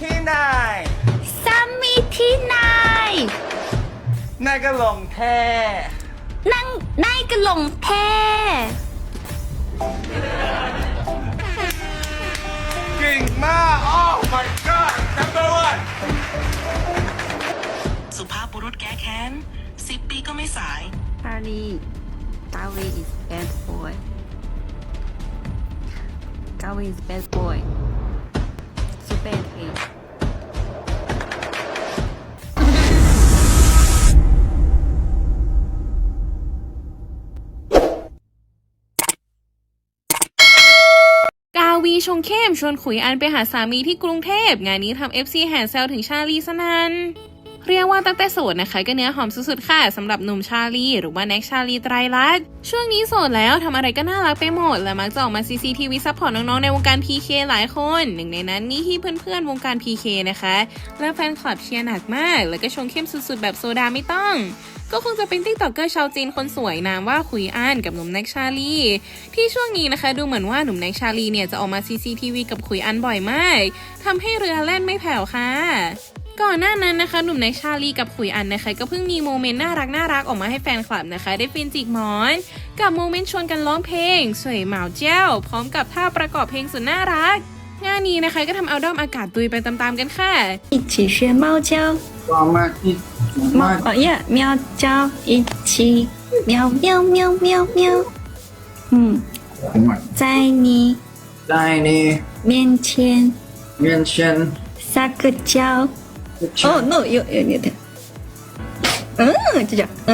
ที่ไหนสามีที่ไหนนายก็ลงแท้นั่งนายกระหลงแท้เก่งมากโอ้ my god number one สุภาพบุรุษแก้แค้นสิบปีก็ไม่สาย Charlie Gawi is bad boy Gawi is bad boy so bad วีชงเข้มชวนขุยอันไปหาสามีที่กรุงเทพ งานนี้ทำ FC แห่แซวถึงชาลีสนันเรียกว่าตั้งแต่โสดนะคะก็เนื้อหอมสุดๆค่ะสำหรับหนุ่มชาลีหรือว่าแน็กชาลีไตรลักษณ์ช่วงนี้โสดแล้วทำอะไรก็น่ารักไปหมด และมักจะออกมา CCTV ซัพพอร์ตน้องๆในวงการ PK หลายคน หนึ่งในนั้นนี่ที่เพื่อนๆวงการ PK นะคะ และแฟนคลับเชียร์หนักมาก แล้วก็ชงเข้มสุดๆแบบโซดาไม่ต้อง ก็คงจะเป็นติ๊กต็อกเกอร์ชาวจีนคนสวยนามว่าขุยอันกับหนุ่มแน็กชาลีที่ช่วงนี้นะคะดูเหมือนว่าหนุ่มแน็กชาลีเนี่ยจะออกมา CCTV กับขุยอันบ่อยมากทำให้เรือแล่นไม่แผ่วค่ะก่อนหน้านั้นนะคะหนุ่มแน็กชาลีกับขุยอันนะคะก็เพิ่งมีโมเมนต์น่ารักน่ารักออกมาให้แฟนคลับนะคะ ได้ฟินจิกหมอน กับโมเมนต์ชวนกันร้องเพลงสวยเหมาเจ้า พร้อมกับท่าประกอบเพลงสุดน่ารัก งานนี้นะคะก็ทำเอาด้อมอากาศตุยไปตามๆกันค่ะ 一起学猫叫 ว่ามาที่ 猫哦耶喵叫一起喵喵喵喵喵嗯在你 ได้นี่ 面前 เมียนเชน 撒个娇哦 no 有有有的嗯就这样嗯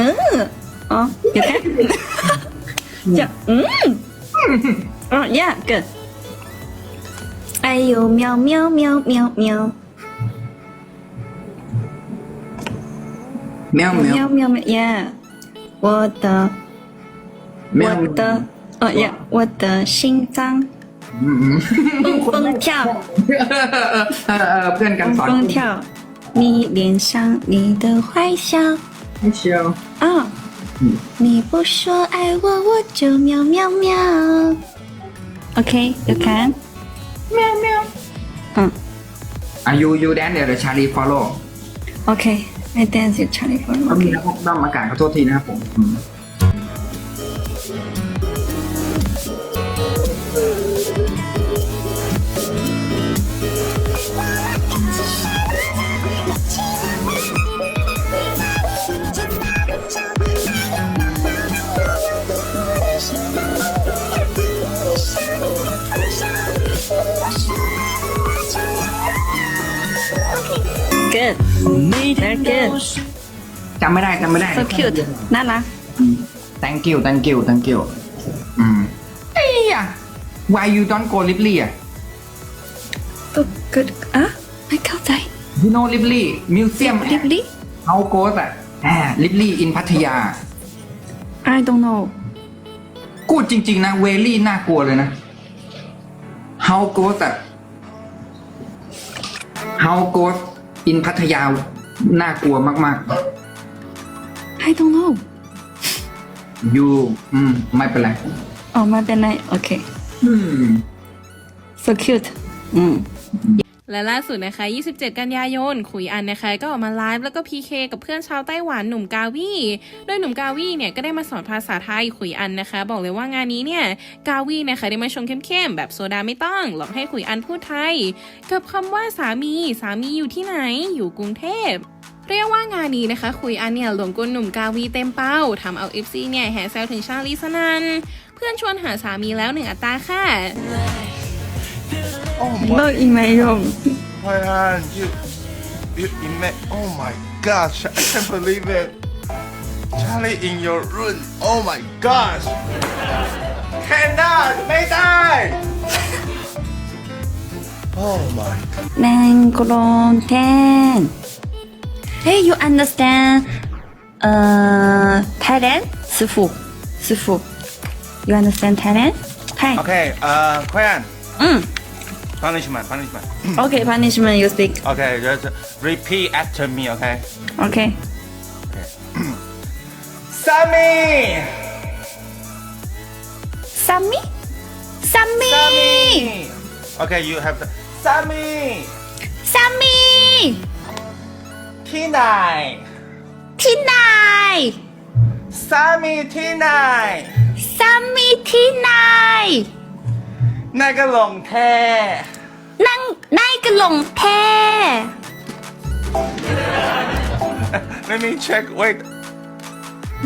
哦有看这样嗯哦 yeah good 哎呦，喵喵喵喵喵，喵喵。喵喵喵耶！我的，我的，哦耶，我的心脏，嗯嗯，蹦蹦跳，蹦蹦跳，你脸上你的坏笑，坏笑，啊，嗯，你不说爱我，我就喵喵喵。OK，you can。嗯อายุยูแดนเดี๋ยวชาลีฟอลโล่，OK，I dance with Charlie for ก็มี OK นะพวกด้อมอากาศขอโทษทีนะครับผม อืม，Good，very good，จำไม่ได้จำไม่ได้ so cute，น่ารัก thank you thank you thank you อืมเอ้ย why you don't go Lively อะก็ good อะไม่เข้าใจ you know Lively museum ลิบลิ how goes อะอ่า Lively in พัทยา I don't know กูดจริง ๆ นะ เวลี่น่ากลัวเลยนะ how goes อะ how goes in พัทยาน่ากลัวมาก I don't know ๆ you อืม ไม่เป็นไร อ๋อไม่เป็นไรโอเค อืม so cute อืม และล่าสุดนะคะ 27 กันยายน ขุยอันนะคะก็ออกมาไลฟ์แล้วก็ PK กับเพื่อนชาวไต้หวันหนุ่มกาวีโดยหนุ่มกาวีเนี่ยก็ได้มาสอนภาษาไทยขุยอันนะคะ บอกเลยว่างานนี้เนี่ยกาวีนะคะได้มาชงเข้มๆ แบบโซดาไม่ต้อง หลอกให้ขุยอันพูดไทย กับคำว่าสามีสามีอยู่ที่ไหนอยู่กรุงเทพเรียกว่างานนี้นะคะ คุยอันเนี่ยหลวงกลหนุ่มกาวีเต็มเป้าทำเอา FC เนี่ยแห่แซวถึงชาลีสนันเพื่อนชวนหาสามีแล้วหนึ่งอัตราค่ะ oh เลิกอีกไหมโยม my hand you you ima oh my gosh I can't believe it Charlie in your room oh my gosh cannot ไม่ได้ oh my แมงกรองแทน Hey you understand เอ่อ Thailand 师傅师傅 You understand Thailand Thai okay uh 快安嗯 Punishment, punishment. Okay, punishment you speak. Okay, just repeat after me, okay? Okay. Sammy! Sammy? Sammy! Sammy! Okay, you have the Sammy! Sammy! T9! T9! Sammy T9! ายก็ลงแท้นั่งนายกระหลงแท้ Let me check wait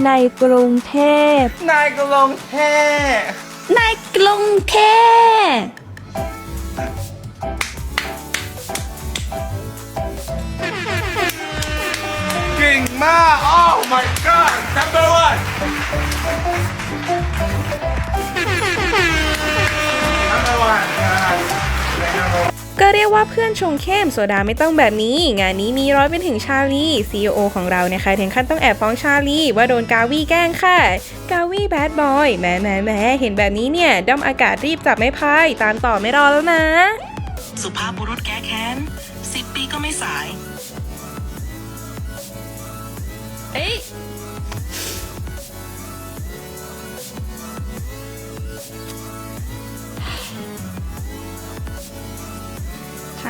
ในกรุงเทพ นายก็ลงแท้นายกรุงเทพเก่งมาก Oh my god number one เรียกว่าเพื่อนชงเข้มโซดาไม่ต้องแบบนี้ งานนี้มีร้อยเป็นถึงชาลี CEO ของเราเนี่ยค่ะถึงขั้นต้องแอบฟ้องชาลี ว่าโดนกาวีแกล้งค่ะ กาวีแบดบอยแหมแหมแหมเห็นแบบนี้เนี่ยด้อมอากาศรีบจับไม่พายตามต่อไม่รอแล้วนะ สุภาพบุรุษแก้แค้นสิบปีก็ไม่สาย เอ้ย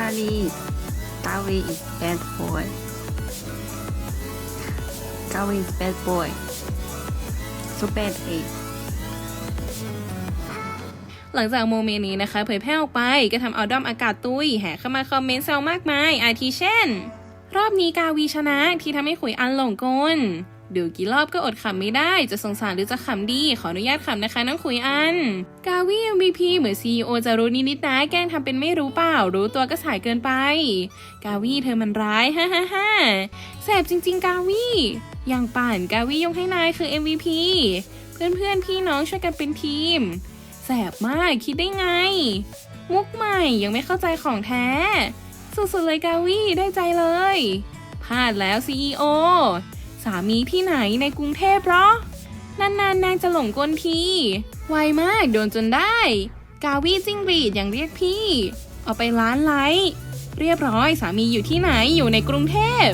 Charlie, Gawi is bad boy. Gawi is bad boy. So bad hey. หลังจากโมเมนต์นี้นะคะ เผยแพร่ออกไปก็ทำเอาด้อมอากาศตุ้ยแห่เข้ามาคอมเมนต์แซวมากมาย อาทิเช่น รอบนี้กาวีชนะที่ทำให้ขุยอันหลงกล ดูกี่รอบก็อดขำไม่ได้จะสงสารหรือจะขำดี ขออนุญาตขำนะคะน้องขุยอัน กาวี MVP เหมือน CEO จะรู้นิดๆนะแกล้งทำเป็นไม่รู้เปล่า รู้ตัวก็สายเกินไป กาวีเธอมันร้ายฮ่าฮ่าฮ่าแสบจริง ๆ กาวีอย่างป่านกาวียกให้นายคือ MVP เพื่อนๆพี่น้องช่วยกันเป็นทีมแสบมากคิดได้ไง มุกใหม่ยังไม่เข้าใจของแท้ สุดๆเลยกาวีได้ใจเลยพลาดแล้ว CEO สามีที่ไหนในกรุงเทพเหรอนานๆนางจะหลงกลทีไวมากโดนจนได้ กาวีจิ้งหรีดยังเรียกพี่ เอาไปล้านไลค์เรียบร้อยสามีอยู่ที่ไหนอยู่ในกรุงเทพ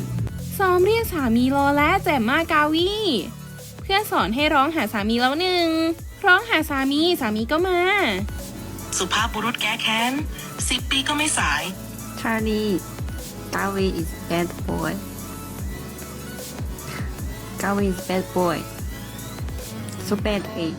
ซ้อมเรียกสามีรอแล้วแจ่มมากกาวีเพื่อนสอนให้ร้องหาสามีแล้วหนึ่งร้องหาสามีสามีก็มา สุภาพบุรุษแก้แค้นสิบปีก็ไม่สาย Charlie, Gawi is bad boy. Gawi is bad boy. So bad hey.